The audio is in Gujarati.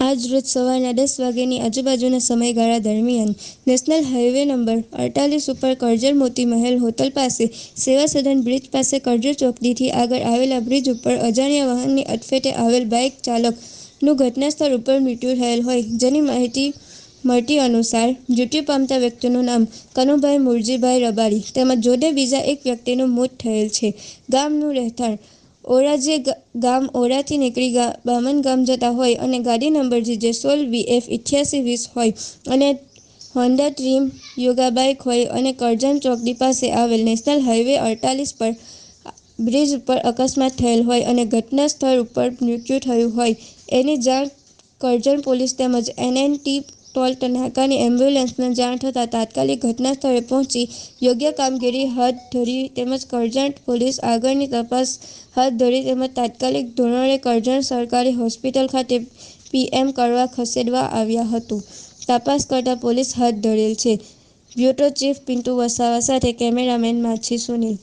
આજ રોજ સવારના દસ વાગ્યાની આજુબાજુના સમયગાળા દરમિયાન નેશનલ હાઈવે નંબર અડતાલીસ ઉપર કરજર મોતી મહેલ હોટલ પાસે સેવા સદન બ્રિજ પાસે કરજર ચોકડીથી આગળ આવેલા બ્રિજ ઉપર અજાણ્યા વાહનની અટફેટે આવેલ બાઇક ચાલકનું ઘટનાસ્થળ ઉપર મૃત્યુ થયેલ હોય. જેની માહિતી મળતી અનુસાર મૃત્યુ પામતા વ્યક્તિનું નામ કનુભાઈ મુરજીભાઈ રબારી તેમજ જોડે બીજા એક વ્યક્તિનું મોત થયેલ છે. ગામનું રહેઠાણ ઓરાજે ગામ ઓરાથી નીકળી બામન ગામ જતા હોય અને ગાડી નંબર જે સોળ વીએફ ઇઠ્યાસી વીસ હોય અને હોન્ડા ટ્રીમ યોગા બાઇક હોય અને કરજણ ચોકડી પાસે આવેલ નેશનલ હાઈવે અડતાલીસ પર બ્રિજ ઉપર અકસ્માત થયેલ હોય અને ઘટના સ્થળ ઉપર મૃત્યુ થયું હોય. એની જાણ કરજણ પોલીસ તેમજ એનએનટી ટોલ નાકાની એમ્બ્યુલન્સને જાણ થતાં તાત્કાલિક ઘટના સ્થળે પહોંચી યોગ્ય કામગીરી હાથ ધરી તેમજ કરજણ પોલીસ આગળની તપાસ હાથ ધરી તેમજ તાત્કાલિક ધોરણે કરજણ સરકારી હોસ્પિટલ ખાતે પીએમ કરવા ખસેડવા આવ્યા હતું. તપાસ કરતા પોલીસ હાથ ધરેલ છે. બ્યુટો ચીફ પિન્ટુ વસાવા સાથે કેમેરામેન માછી સુનિલ